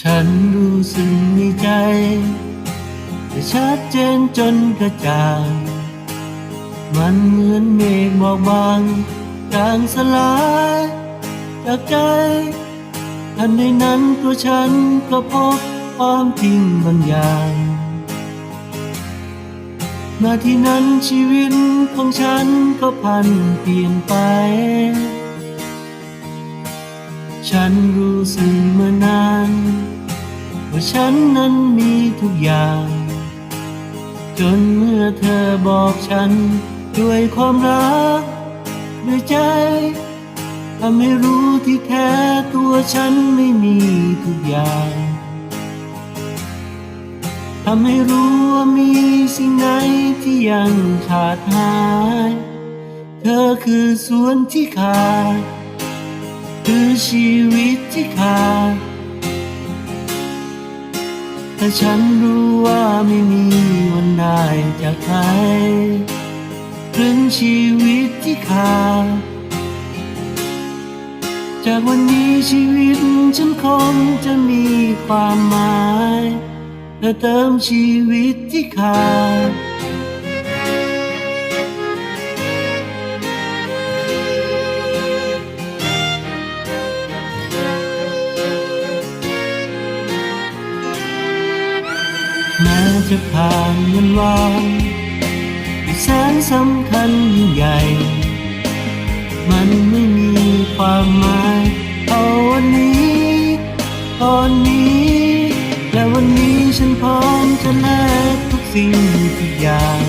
ฉันรู้สึกในใจแต่ชัดเจนจนกระจ่าง มันเหมือนเมฆหมอกบางจางสลายจากใจทันในนั้นตัวฉันก็พบความจริงบางอย่าง นาทีนั้นชีวิตของฉันก็พันเปลี่ยนไป ฉันรู้สึกมื่อนาน ว่าฉันนั้นมีทุกอย่าง จนเมื่อเธอบอกฉัน ด้วยความรัก ด้วยใจทำให้รู้ที่แท้ตัวฉันไม่มีทุกอย่างทำให้รู้ว่ามีสิ่งไหนที่ยังขาดหาย เธอคือส่วนที่ขาด คือชีวิตที่ขาดแต่ฉันรู้ว่าไม่มีวันได้จากใครถึงชีวิตที่ขาดจากวันนี้ชีวิตฉันคงจะมีความหมายเธอเติมชีวิตที่ขาด จะผ่านมันวานที่แสนสำคัญยิ่งใหญ่ มันไม่มีความหมายเท่าวันนี้ตอนนี้ และวันนี้ฉันพร้อมจะแลกทุกสิ่งทุกอย่าง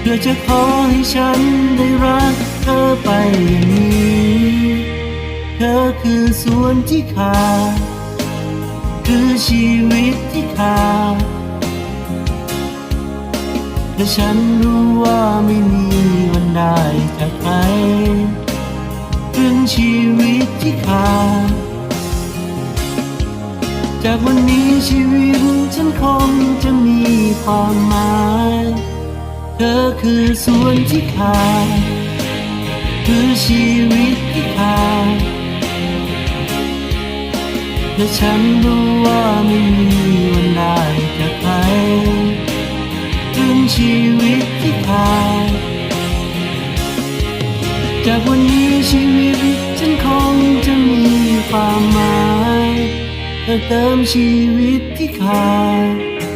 เพื่อจะขอให้ฉันได้รักเธอไปอย่างนี้ เธอคือส่วนที่ขาด คือชีวิตที่ขาดแต่ฉันรู้ว่าไม่มีวันได้จากใครถึงชีวิตที่ขาดจากวันนี้ชีวิตฉันคงจะมีความหมาย เธอคือส่วนที่ขาดคือชีวิตที่ขาด และฉันรู้ว่าไม่มีวันได้จากใครถึงชีวิตที่ขาดจากวันนี้ชีวิตฉันคงจะมีความหมายเธอเติมชีวิตที่ขาด